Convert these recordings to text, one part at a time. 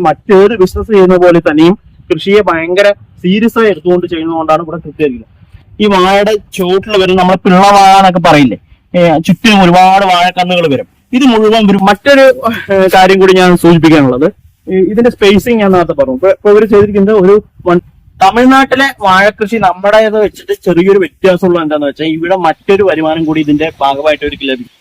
മറ്റേത് ബിസിനസ് ചെയ്യുന്ന പോലെ തന്നെയും കൃഷിയെ ഭയങ്കര സീരിയസ് ആയി എടുത്തുകൊണ്ട് ചെയ്യുന്നതുകൊണ്ടാണ് ഇവിടെ കൃത്യമായിരിക്കുന്നത് ഈ വാഴയുടെ ചുവട്ടിൽ വരും നമ്മൾ പിള്ളവാഴ എന്നൊക്കെ പറയില്ലേ ചുറ്റിനും ചുറ്റും ഒരുപാട് വാഴക്കണ്ണുകൾ വരും. ഇത് മുഴുവൻ വരും. മറ്റൊരു കാര്യം കൂടി ഞാൻ സൂചിപ്പിക്കാനുള്ളത്. ഇതിന്റെ സ്പേസിങ് ഞാൻ നേരത്തെ പറഞ്ഞു. ഇപ്പൊ ഇവർ ചെയ്തിരിക്കുന്നത് ഒരു തമിഴ്നാട്ടിലെ വാഴക്കൃഷി നമ്മുടേത് വെച്ചിട്ട് ചെറിയൊരു വ്യത്യാസമുള്ള എന്താന്ന് വെച്ചാൽ ഇവിടെ മറ്റൊരു വരുമാനം കൂടി ഇതിന്റെ ഭാഗമായിട്ട് അവർക്ക് ലഭിക്കും.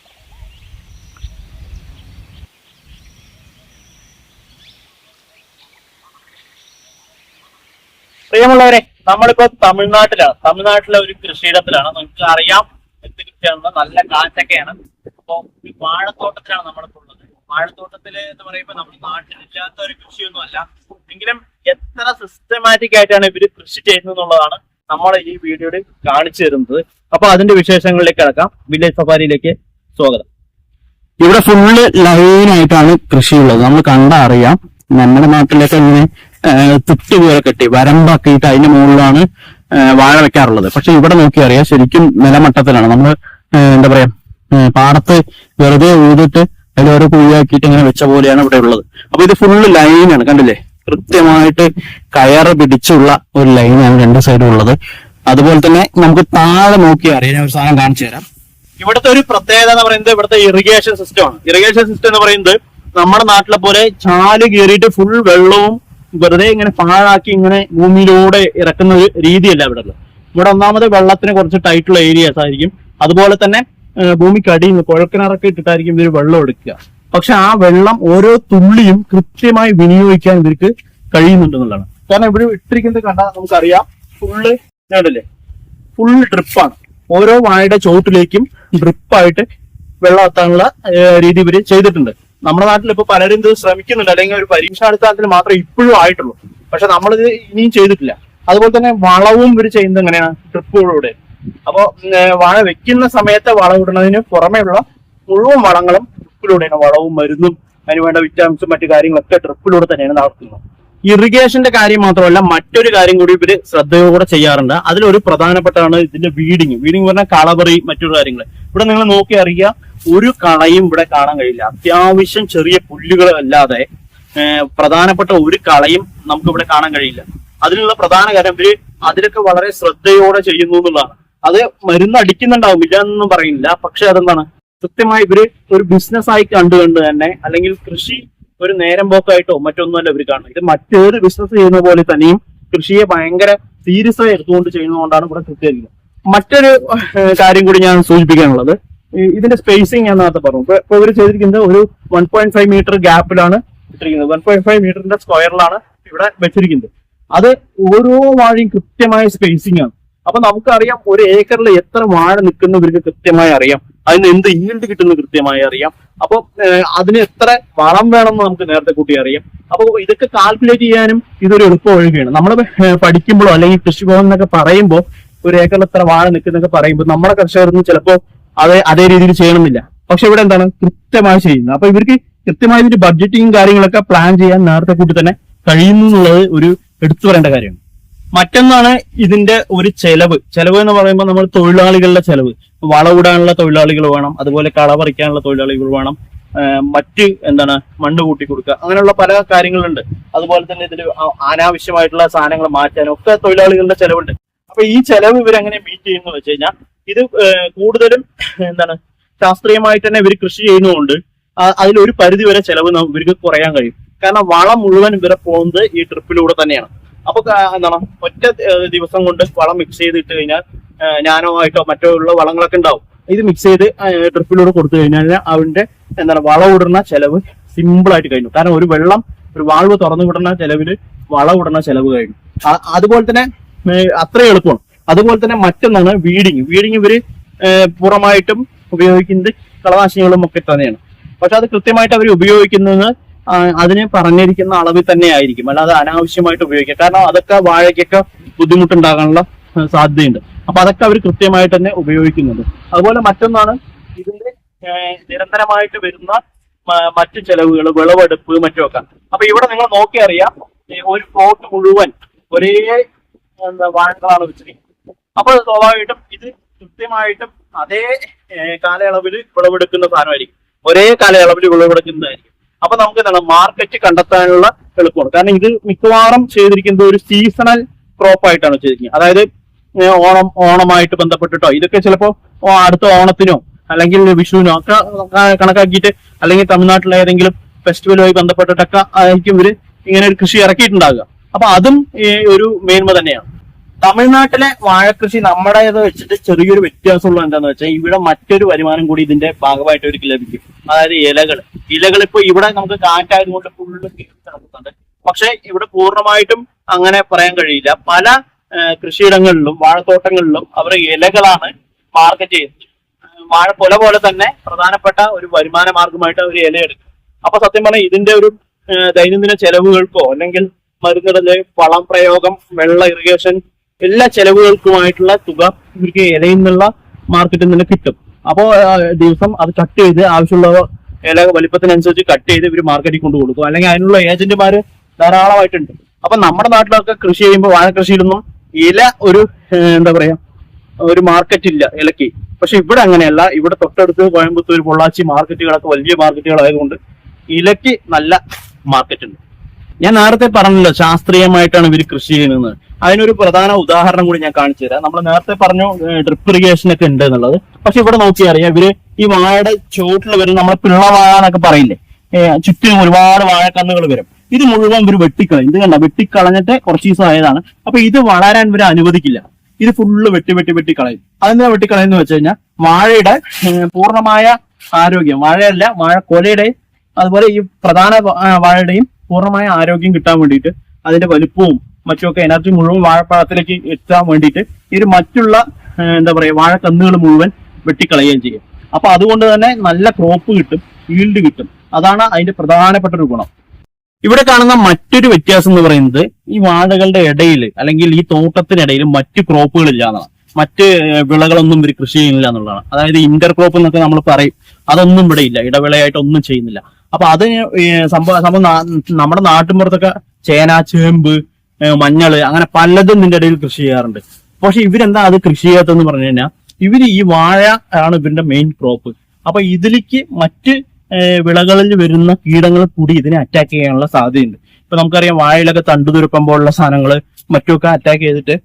പ്രിയമുള്ളവരെ നമ്മളിപ്പോ തമിഴ്നാട്ടിലാണ്. തമിഴ്നാട്ടിലെ ഒരു കൃഷിയിടത്തിലാണ്. നമുക്ക് അറിയാം എന്ത് കൃഷിയാണെന്ന്. നല്ല കാറ്റൊക്കെയാണ്. അപ്പൊ ഈ വാഴത്തോട്ടത്തിലാണ് നമ്മളിപ്പോ ഉള്ളത്. വാഴത്തോട്ടത്തിൽ എന്ന് പറയുമ്പോൾ നമ്മുടെ നാട്ടിലില്ലാത്ത ഒരു കൃഷിയൊന്നും അല്ല എങ്കിലും എത്ര സിസ്റ്റമാറ്റിക് ആയിട്ടാണ് ഇവർ കൃഷി ചെയ്യുന്നത് എന്നുള്ളതാണ് നമ്മൾ ഈ വീഡിയോയിൽ കാണിച്ചു തരുന്നത്. അപ്പൊ അതിന്റെ വിശേഷങ്ങളിലേക്ക് കിടക്കാം. വില്ലേജ് സഫാരിയിലേക്ക് സ്വാഗതം. ഇവിടെ ഫുള്ള് ലൈനായിട്ടാണ് കൃഷിയുള്ളത്. നമ്മൾ കണ്ടാ അറിയാം. നമ്മുടെ നാട്ടിലൊക്കെ ഇങ്ങനെ തുട്ട് പോലെ കെട്ടി വരമ്പാക്കിയിട്ട് അതിന്റെ മുകളിലാണ് വാഴ വെക്കാറുള്ളത്. പക്ഷെ ഇവിടെ നോക്കി അറിയാം ശരിക്കും നിലമട്ടത്തിലാണ്. നമ്മൾ എന്താ പറയാ പാടത്ത് വെറുതെ ഊതിട്ട് അതിൽ കുഴിയാക്കിയിട്ട് ഇങ്ങനെ വെച്ച പോലെയാണ് ഇവിടെ ഉള്ളത്. അപ്പൊ ഇത് ഫുള്ള് ലൈനാണ് കണ്ടില്ലേ? കൃത്യമായിട്ട് കയറ് പിടിച്ചുള്ള ഒരു ലൈനാണ് രണ്ട് സൈഡും ഉള്ളത്. അതുപോലെ തന്നെ നമുക്ക് താഴെ നോക്കി അറിയാം ഞാൻ ഒരു സാധനം കാണിച്ചു തരാം. ഇവിടുത്തെ ഒരു പ്രത്യേകത എന്ന് പറയുന്നത് ഇവിടുത്തെ ഇറിഗേഷൻ സിസ്റ്റമാണ് ഇറിഗേഷൻ സിസ്റ്റം എന്ന് പറയുന്നത് നമ്മുടെ നാട്ടിലെ പോലെ ചാൽ കീറിയിട്ട് ഫുൾ വെള്ളവും വെറുതെ ഇങ്ങനെ പാഴാക്കി ഇങ്ങനെ ഭൂമിയിലൂടെ ഇറക്കുന്ന ഒരു രീതിയല്ല ഇവിടെ ഉള്ളത്. ഇവിടെ ഒന്നാമത് വെള്ളത്തിന് കുറച്ച് ടൈറ്റുള്ള ഏരിയാസ് ആയിരിക്കും. അതുപോലെ തന്നെ ഭൂമിക്കടിയിൽ നിന്ന് കുഴക്കിണറൊക്കെ ഇട്ടിട്ടായിരിക്കും ഇവർ വെള്ളം എടുക്കുക. പക്ഷെ ആ വെള്ളം ഓരോ തുള്ളിയും കൃത്യമായി വിനിയോഗിക്കാൻ ഇവർക്ക് കഴിയുന്നുണ്ടെന്നുള്ളതാണ് കാരണം ഇവിടെ ഇട്ടിരിക്കുന്നത് കണ്ടാൽ നമുക്കറിയാം ഫുള്ള് കണ്ടില്ലേ? ഫുൾ ഡ്രിപ്പാണ് ഓരോ വാഴയുടെ ചോട്ടിലേക്കും ഡ്രിപ്പായിട്ട് വെള്ളം എത്താനുള്ള രീതി ഇവർ ചെയ്തിട്ടുണ്ട്. നമ്മുടെ നാട്ടിൽ ഇപ്പൊ പലരും ഇത് ശ്രമിക്കുന്നുണ്ട്. അല്ലെങ്കിൽ ഒരു പരീക്ഷാടിസ്ഥാനത്തിൽ മാത്രമേ ഇപ്പോഴും ആയിട്ടുള്ളൂ. പക്ഷെ നമ്മളിത് ഇനിയും ചെയ്തിട്ടില്ല. അതുപോലെ തന്നെ വളവും ഇവർ ചെയ്യുന്നത് എങ്ങനെയാണ്? ട്രിപ്പുകളിലൂടെ. അപ്പോ വള വെക്കുന്ന സമയത്ത് വളം ഇടുന്നതിന് പുറമെയുള്ള മുഴുവൻ വളങ്ങളും ട്രിപ്പിലൂടെയാണ്. വളവും മരുന്നും അതിന് വേണ്ട വിറ്റാമിൻസും മറ്റു കാര്യങ്ങളൊക്കെ ട്രിപ്പിലൂടെ തന്നെയാണ് നടത്തുന്നത്. ഇറിഗേഷന്റെ കാര്യം മാത്രമല്ല മറ്റൊരു കാര്യം കൂടി ഇവർ ശ്രദ്ധയോടെ ചെയ്യാറുണ്ട്. അതിലൊരു പ്രധാനപ്പെട്ടാണ് ഇതിന്റെ വീഡിങ് വീഡിങ് പറഞ്ഞാൽ കളവറി മറ്റൊരു കാര്യങ്ങൾ ഇവിടെ നിങ്ങൾ നോക്കി അറിയുക. ഒരു കളയും ഇവിടെ കാണാൻ കഴിയില്ല. അത്യാവശ്യം ചെറിയ പുല്ലുകൾ അല്ലാതെ പ്രധാനപ്പെട്ട ഒരു കളയും നമുക്ക് ഇവിടെ കാണാൻ കഴിയില്ല. അതിനുള്ള പ്രധാന കാര്യം ഇവർ അതിലൊക്കെ വളരെ ശ്രദ്ധയോടെ ചെയ്യുന്നു എന്നുള്ളതാണ്. അത് മരുന്ന് അടിക്കുന്നുണ്ടാവും ഇല്ല എന്നൊന്നും പറയുന്നില്ല. പക്ഷെ അതെന്താണ്? കൃത്യമായി ഇവർ ഒരു ബിസിനസ് ആയി കണ്ടുകൊണ്ട് തന്നെ അല്ലെങ്കിൽ കൃഷി ഒരു നേരം പോക്കായിട്ടോ മറ്റൊന്നുമല്ല ഇവർ കാണുന്നത്. ഇത് മറ്റേത് ബിസിനസ് ചെയ്യുന്ന പോലെ തന്നെയും കൃഷിയെ ഭയങ്കര സീരിയസ് ആയി എടുത്തുകൊണ്ട് ചെയ്യുന്നതുകൊണ്ടാണ് ഇവിടെ കൃത്യമായിരിക്കുന്നത് മറ്റൊരു കാര്യം കൂടി ഞാൻ സൂചിപ്പിക്കാനുള്ളത്. ഇതിന്റെ സ്പേസിങ് ഞാൻ നേരത്തെ പറഞ്ഞു. ഇപ്പൊ ഇവർ ചെയ്തിരിക്കുന്നത് ഒരു വൺ പോയിന്റ് ഫൈവ് മീറ്റർ ഗ്യാപ്പിലാണ് ഇട്ടിരിക്കുന്നത്. വൺ പോയിന്റ് ഫൈവ് മീറ്ററിന്റെ സ്ക്വയറിലാണ് ഇവിടെ വെച്ചിരിക്കുന്നത്. അത് ഓരോ വാഴയും കൃത്യമായ സ്പേസിംഗ് ആണ്. അപ്പൊ നമുക്കറിയാം ഒരു ഏക്കറിൽ എത്ര വാഴ നിൽക്കുന്ന ഇവർക്ക് കൃത്യമായി അറിയാം. അതിന് എന്ത് ഈൽഡ് കിട്ടുന്നു കൃത്യമായി അറിയാം. അപ്പൊ അതിന് എത്ര വളം വേണമെന്ന് നമുക്ക് നേരത്തെ കൂട്ടി അറിയാം. അപ്പൊ ഇതൊക്കെ കാൽക്കുലേറ്റ് ചെയ്യാനും ഇതൊരു എളുപ്പ ഒഴുകയാണ് നമ്മൾ പഠിക്കുമ്പോഴോ അല്ലെങ്കിൽ കൃഷിഭവൻ എന്നൊക്കെ പറയുമ്പോൾ ഒരു ഏക്കറിൽ എത്ര വാഴ നിൽക്കുന്നൊക്കെ പറയുമ്പോൾ നമ്മുടെ കർഷകർ ചിലപ്പോ അതേ അതേ രീതിയിൽ ചെയ്യണമെന്നില്ല. പക്ഷെ ഇവിടെ എന്താണ്? കൃത്യമായി ചെയ്യുന്നത്. അപ്പൊ ഇവർക്ക് കൃത്യമായ ഒരു ബഡ്ജറ്റിങ്ങും കാര്യങ്ങളൊക്കെ പ്ലാൻ ചെയ്യാൻ നേരത്തെ കൂട്ടി തന്നെ കഴിയുന്നു എന്നുള്ളത് ഒരു എടുത്തു പറയേണ്ട കാര്യമാണ്. മറ്റൊന്നാണ് ഇതിന്റെ ഒരു ചെലവ്. ചെലവ് എന്ന് പറയുമ്പോൾ നമ്മൾ തൊഴിലാളികളുടെ ചെലവ്. വളവിടാനുള്ള തൊഴിലാളികൾ വേണം അതുപോലെ കള പറിക്കാനുള്ള തൊഴിലാളികൾ വേണം മറ്റ് എന്താണ് മണ്ണ് കൂട്ടി കൊടുക്കുക അങ്ങനെയുള്ള പല കാര്യങ്ങളുണ്ട്. അതുപോലെ തന്നെ ഇതിൽ അനാവശ്യമായിട്ടുള്ള സാധനങ്ങൾ മാറ്റാനും ഒക്കെ തൊഴിലാളികളുടെ ചെലവുണ്ട്. അപ്പൊ ഈ ചെലവ് ഇവരെങ്ങനെ മീറ്റ് ചെയ്യുന്നു വെച്ച് കഴിഞ്ഞാൽ ഇത് കൂടുതലും എന്താണ് ശാസ്ത്രീയമായിട്ട് തന്നെ ഇവർ കൃഷി ചെയ്യുന്നതുകൊണ്ട് അതിലൊരു പരിധി വരെ ചെലവ് ഇവർക്ക് കുറയാൻ കഴിയും. കാരണം വളം മുഴുവൻ ഇവരെ പോകുന്നത് ഈ ട്രിപ്പിലൂടെ തന്നെയാണ്. അപ്പൊ എന്താണ് ഒറ്റ ദിവസം കൊണ്ട് വളം മിക്സ് ചെയ്തിട്ട് കഴിഞ്ഞാൽ ഞാനോ ആയിട്ടോ മറ്റോ ഉള്ള വളങ്ങളൊക്കെ ഉണ്ടാവും. ഇത് മിക്സ് ചെയ്ത് ട്രിപ്പിലൂടെ കൊടുത്തു കഴിഞ്ഞാൽ അവന്റെ എന്താണ് വളം ഇടുന്ന ചെലവ് സിമ്പിൾ ആയിട്ട് കഴിഞ്ഞു. കാരണം ഒരു വെള്ളം ഒരു വാൾവ് തുറന്നു വിടുന്ന ചെലവിൽ വളം ഇടുന്ന ചെലവ് കഴിഞ്ഞു. അതുപോലെ തന്നെ അത്രയും എളുപ്പമാണ്. അതുപോലെ തന്നെ മറ്റൊന്നാണ് വീഡിങ് വീഡിങ് ഇവർ പൂർണമായിട്ടും ഉപയോഗിക്കുന്നത് കളനാശിനികളും ഒക്കെ തന്നെയാണ്. പക്ഷെ അത് കൃത്യമായിട്ട് അവർ ഉപയോഗിക്കുന്നത് അതിനെ പറഞ്ഞിരിക്കുന്ന അളവിൽ തന്നെ ആയിരിക്കും. അല്ലാതെ അനാവശ്യമായിട്ട് ഉപയോഗിക്കുക. കാരണം അതൊക്കെ വാഴയ്ക്കൊക്കെ ബുദ്ധിമുട്ടുണ്ടാകാനുള്ള സാധ്യതയുണ്ട്. അപ്പൊ അതൊക്കെ അവർ കൃത്യമായിട്ട് തന്നെ ഉപയോഗിക്കുന്നുണ്ട്. അതുപോലെ മറ്റൊന്നാണ് ഇതിന്റെ നിരന്തരമായിട്ട് വരുന്ന മറ്റു മറ്റ് ചെലവുകൾ വിളവെടുപ്പ് മറ്റുമൊക്കെ. അപ്പൊ ഇവിടെ നിങ്ങൾ നോക്കിയറിയാം ഒരു പ്ലോട്ട് മുഴുവൻ ഒരേ എന്താ വാഴകളാണ് വെച്ചിരിക്കുന്നത്. അപ്പോൾ സ്വാഭാവികമായിട്ടും ഇത് കൃത്യമായിട്ടും അതേ കാലയളവിൽ വിളവെടുക്കുന്ന സാധനമായിരിക്കും. ഒരേ കാലയളവിൽ വിളവെടുക്കുന്നതായിരിക്കും. അപ്പൊ നമുക്ക് എന്താണ് മാർക്കറ്റ് കണ്ടെത്താനുള്ള എളുപ്പമാണ്. കാരണം ഇത് മിക്കവാറും ചെയ്തിരിക്കുന്നത് ഒരു സീസണൽ ക്രോപ്പ് ആയിട്ടാണ് ചെയ്തിരിക്കുന്നത്. അതായത് ഓണം ഓണമായിട്ട് ബന്ധപ്പെട്ടിട്ടോ ഇതൊക്കെ ചിലപ്പോ അടുത്ത ഓണത്തിനോ അല്ലെങ്കിൽ വിഷുവിനോ ഒക്കെ കണക്കാക്കിയിട്ട് അല്ലെങ്കിൽ തമിഴ്നാട്ടിലെ ഏതെങ്കിലും ഫെസ്റ്റിവലുമായി ബന്ധപ്പെട്ടിട്ടൊക്കെ ആയിരിക്കും ഇവർ ഇങ്ങനെ ഒരു കൃഷി ഇറക്കിയിട്ടുണ്ടാകുക അപ്പൊ അതും ഒരു മേന്മ തന്നെയാണ്. തമിഴ്നാട്ടിലെ വാഴക്കൃഷി നമ്മുടേത് വെച്ചിട്ട് ചെറിയൊരു വ്യത്യാസമുള്ള എന്താന്ന് വെച്ചാൽ ഇവിടെ മറ്റൊരു വരുമാനം കൂടി ഇതിന്റെ ഭാഗമായിട്ട് അവർക്ക് ലഭിക്കും. അതായത് ഇലകൾ. ഇലകൾ ഇപ്പൊ ഇവിടെ നമുക്ക് കാറ്റായത് കൊണ്ട് ഫുള്ള് നടക്കുന്നുണ്ട് പക്ഷെ ഇവിടെ പൂർണമായിട്ടും അങ്ങനെ പറയാൻ കഴിയില്ല. പല കൃഷിയിടങ്ങളിലും വാഴത്തോട്ടങ്ങളിലും അവർ ഇലകളാണ് മാർക്കറ്റ് ചെയ്യുന്നത്. വാഴ വാഴക്കൊല പോലെ തന്നെ പ്രധാനപ്പെട്ട ഒരു വരുമാന മാർഗമായിട്ട് അവർ ഇല എടുക്കും അപ്പൊ സത്യം പറഞ്ഞാൽ ഇതിന്റെ ഒരു ദൈനംദിന ചെലവുകൾക്കോ അല്ലെങ്കിൽ മരുന്നിടൽ വളം പ്രയോഗം വെള്ള ഇറിഗേഷൻ എല്ലാ ചെലവുകൾക്കുമായിട്ടുള്ള തുക ഇവർക്ക് ഇലയിൽ നിന്നുള്ള മാർക്കറ്റിൽ നിന്ന് കിട്ടും. അപ്പോൾ ദിവസം അത് കട്ട് ചെയ്ത് ആവശ്യമുള്ള ഇല വലിപ്പത്തിനനുസരിച്ച് കട്ട് ചെയ്ത് ഇവർ മാർക്കറ്റിൽ കൊണ്ടു കൊടുക്കും അല്ലെങ്കിൽ അതിനുള്ള ഏജന്റുമാര് ധാരാളമായിട്ടുണ്ട്. അപ്പൊ നമ്മുടെ നാട്ടിലൊക്കെ കൃഷി ചെയ്യുമ്പോൾ വാഴ കൃഷിയിലൊന്നും ഇല ഒരു എന്താ പറയാ ഒരു മാർക്കറ്റ് ഇല്ല ഇലക്ക് പക്ഷെ ഇവിടെ അങ്ങനെയല്ല. ഇവിടെ തൊട്ടടുത്ത് കോയമ്പത്തൂർ പൊള്ളാച്ചി മാർക്കറ്റുകളൊക്കെ വലിയ മാർക്കറ്റുകളായതുകൊണ്ട് ഇലക്ക് നല്ല മാർക്കറ്റ് ഉണ്ട്. ഞാൻ നേരത്തെ പറഞ്ഞല്ലോ ശാസ്ത്രീയമായിട്ടാണ് ഇവർ കൃഷി ചെയ്യുന്നത്. അതിനൊരു പ്രധാന ഉദാഹരണം കൂടി ഞാൻ കാണിച്ചു തരാം. നമ്മൾ നേരത്തെ പറഞ്ഞു ഡ്രിപ്പ് ഇറിഗേഷൻ ഒക്കെ ഉണ്ട് എന്നുള്ളത്. പക്ഷെ ഇവിടെ നോക്കി അറിയാം ഇവർ ഈ വാഴയുടെ ചുവട്ടിൽ വരും നമ്മൾ പിള്ളവാഴ എന്നൊക്കെ പറയില്ലേ? ചുറ്റിനും ചുറ്റും ഒരുപാട് വാഴക്കന്നുകൾ വരും. ഇത് മുഴുവൻ ഇവർ വെട്ടിക്കളയും. ഇത് കണ്ട? വെട്ടിക്കളഞ്ഞിട്ട് കുറച്ച് ദിവസം ആയതാണ്. അപ്പൊ ഇത് വളരാൻ ഇവർ അനുവദിക്കില്ല. ഇത് ഫുള്ള് വെട്ടി വെട്ടി വെട്ടി കളയും. അതെന്താ വെട്ടിക്കളയെന്ന് വെച്ച് കഴിഞ്ഞാൽ വാഴയുടെ പൂർണമായ ആരോഗ്യം വാഴയല്ല വാഴ കൊലയുടെ അതുപോലെ ഈ പ്രധാന വാഴയുടെയും പൂർണമായ ആരോഗ്യം കിട്ടാൻ വേണ്ടിയിട്ട് അതിന്റെ വലുപ്പവും മറ്റുമൊക്കെ എനർജി മുഴുവൻ വാഴപ്പഴത്തിലേക്ക് എത്താൻ വേണ്ടിയിട്ട് ഈ മറ്റുള്ള എന്താ പറയുക വാഴക്കന്നുകൾ മുഴുവൻ വെട്ടിക്കളയുകയും ചെയ്യും. അപ്പൊ അതുകൊണ്ട് തന്നെ നല്ല ക്രോപ്പ് കിട്ടും ഈൽഡ് കിട്ടും. അതാണ് അതിന്റെ പ്രധാനപ്പെട്ട ഒരു ഗുണം. ഇവിടെ കാണുന്ന മറ്റൊരു വ്യത്യാസം എന്ന് പറയുന്നത് ഈ വാഴകളുടെ ഇടയിൽ അല്ലെങ്കിൽ ഈ തോട്ടത്തിനിടയിൽ മറ്റ് ക്രോപ്പുകൾ ഇല്ല എന്നതാണ് മറ്റ് വിളകളൊന്നും ഇവർ കൃഷി ചെയ്യുന്നില്ല എന്നുള്ളതാണ്. അതായത് ഇന്റർ ക്രോപ്പ് എന്നൊക്കെ നമ്മൾ പറയും. അതൊന്നും ഇവിടെ ഇല്ല. ഇടവിളയായിട്ട് ഒന്നും ചെയ്യുന്നില്ല. അപ്പൊ അത് സംഭവം നമ്മുടെ നാട്ടിൻപുറത്തൊക്കെ ചേന ചേമ്പ് ഏഹ്, മഞ്ഞൾ അങ്ങനെ പലതും നിന്റെ ഇടയിൽ കൃഷി ചെയ്യാറുണ്ട്. പക്ഷെ ഇവരെന്താ അത് കൃഷി ചെയ്യാത്തതെന്ന് പറഞ്ഞു കഴിഞ്ഞാൽ ഇവർ ഈ വാഴ ആണ് ഇവരുടെ മെയിൻ ക്രോപ്പ് അപ്പൊ ഇതിലേക്ക് മറ്റ് വിളകളിൽ വരുന്ന കീടങ്ങൾ കൂടി ഇതിനെ അറ്റാക്ക് ചെയ്യാനുള്ള സാധ്യതയുണ്ട്. ഇപ്പൊ നമുക്കറിയാം വാഴയിലൊക്കെ തണ്ടുതുരുപ്പം പോലുള്ള സാധനങ്ങൾ മറ്റുമൊക്കെ അറ്റാക്ക് ചെയ്തിട്ട്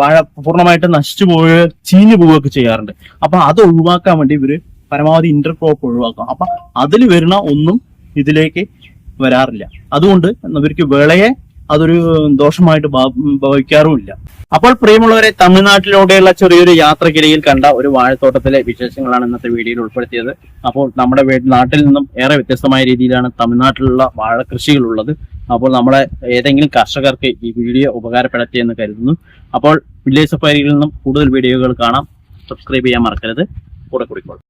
വാഴ പൂർണമായിട്ട് നശിച്ചു പോവുകയോ ചീഞ്ഞു പോവുകയൊക്കെ ചെയ്യാറുണ്ട്. അപ്പൊ അത് ഒഴിവാക്കാൻ വേണ്ടി ഇവർ പരമാവധി ഇന്റർ ക്രോപ്പ് ഒഴിവാക്കും. അപ്പൊ അതിൽ വരുന്ന ഒന്നും ഇതിലേക്ക് വരാറില്ല. അതുകൊണ്ട് ഇവർക്ക് വിളയെ അതൊരു ദോഷമായിട്ട് ഭവിക്കാറുമില്ല. അപ്പോൾ പ്രിയമുള്ളവരെ തമിഴ്നാട്ടിലൂടെയുള്ള ചെറിയൊരു യാത്രക്കിടയിൽ കണ്ട ഒരു വാഴത്തോട്ടത്തിലെ വിശേഷങ്ങളാണ് ഇന്നത്തെ വീഡിയോയിൽ ഉൾപ്പെടുത്തിയത്. അപ്പോൾ നമ്മുടെ നാട്ടിൽ നിന്നും ഏറെ വ്യത്യസ്തമായ രീതിയിലാണ് തമിഴ്നാട്ടിലുള്ള വാഴ കൃഷികളുള്ളത്. അപ്പോൾ നമ്മളെ ഏതെങ്കിലും കർഷകർക്ക് ഈ വീഡിയോ ഉപകാരപ്പെടട്ടെ കരുതുന്നു. അപ്പോൾ വില്ലേജ് സഫാരിയിൽ നിന്നും കൂടുതൽ വീഡിയോകൾ കാണാം. സബ്സ്ക്രൈബ് ചെയ്യാൻ മറക്കരുത്. കൂടെ കുടിക്കോളൂ.